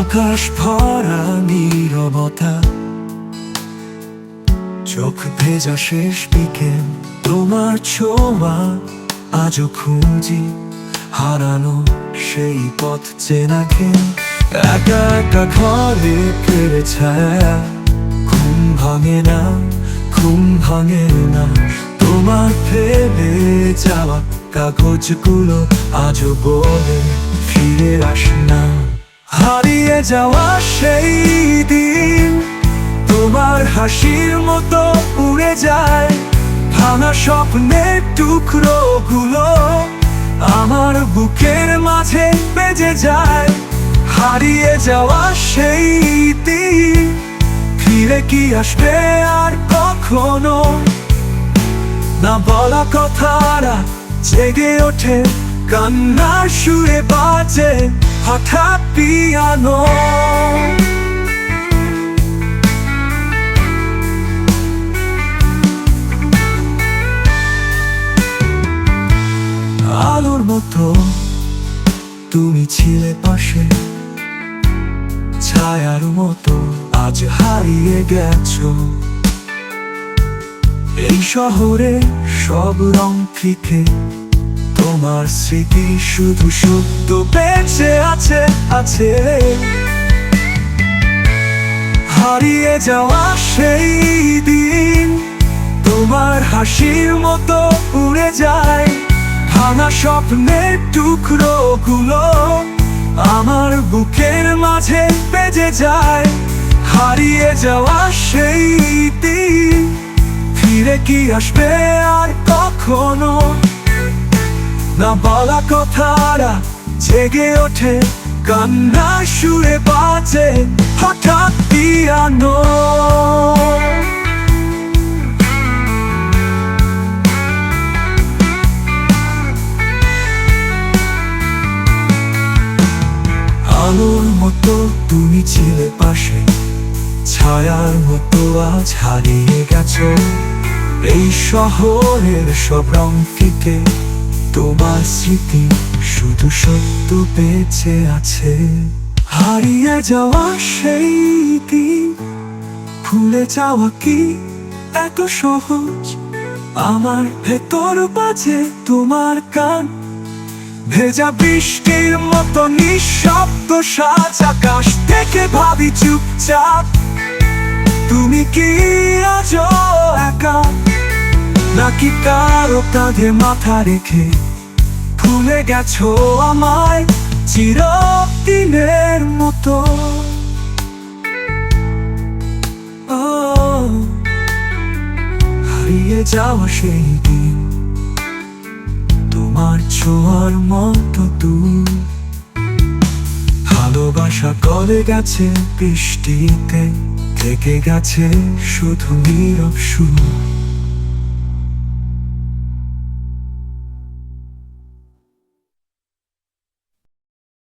আকাশ ভরা নীরবতা। চোখ ভেজা শেষ বিকেল তোমার ছোঁয়া, আজও খুঁজি হারানো সেই পথ চেনা খেয়ে একা একা ঘরে কেড়ে ছায়া, ঘুম ভাঙে না, ঘুম ভাঙে না। তোমার ফেলে যাওয়া কাগজগুলো আজও বলে ফিরে আসে না। হারিয়ে যাওয়া সেই দিন, তোমার হাসির মতো উড়ে যায়। ভাঙা স্বপ্নের টুকরো গুলো আমার বুকের মাঝে বেজে যায়। হারিয়ে যাওয়া সেই দিন, ফিরে কি আসবে আর কখনো? না বলা কথারা জেগে ওঠে, কান্নার সুরে বাজে। হঠাৎ পিয়ানো। আলোর মতো তুমি ছিলে পাশে, ছায়ার মতো আজ হারিয়ে গেছো। এই শহরে সব রং ফিকে তোমার স্মৃতি শুধু শুদ্ধ বেঁচে আছে আছে। হারিয়ে যাওয়া সেই দিন, তোমার হাসির মতো উড়ে যায়। ভাঙা স্বপ্নের টুকরো গুলো আমার বুকের মাঝে বেজে যায়। হারিয়ে যাওয়া সেই দিন, ফিরে কি আসবে আর কখনো? না বলা কথারা জেগে ওঠে, কান্না সুরে বাজে, হঠাৎ পিয়ানো। আলোর মতো তুমি ছিলে পাশে, ছায়ার মতো আজ হারিয়ে গেছো। এই শহরের সব রং ফিকে তোমার স্মৃতি শুধু সত্য বেঁচে আছে। হারিয়ে যাওয়া সেই দিন ভুলে যাওয়া কি এত সহজ? আমার ভেতর বাজে তোমার কান ভেজা বৃষ্টির মতো নিঃশব্দ সাজ আকাশ থেকে ভাবি চুপচাপ। তুমি কি আজ একা? নাকি কারও কাঁধে মাথা রেখে ভুলে গেছো আমায় চিরদিনের মতো? হারিয়ে যাওয়া সেই দিন, তোমার ছোঁয়ার মতো দূর। ভালোবাসা গলে গেছে বৃষ্টিতে, থেকে গেছে শুধু নীরব সুর।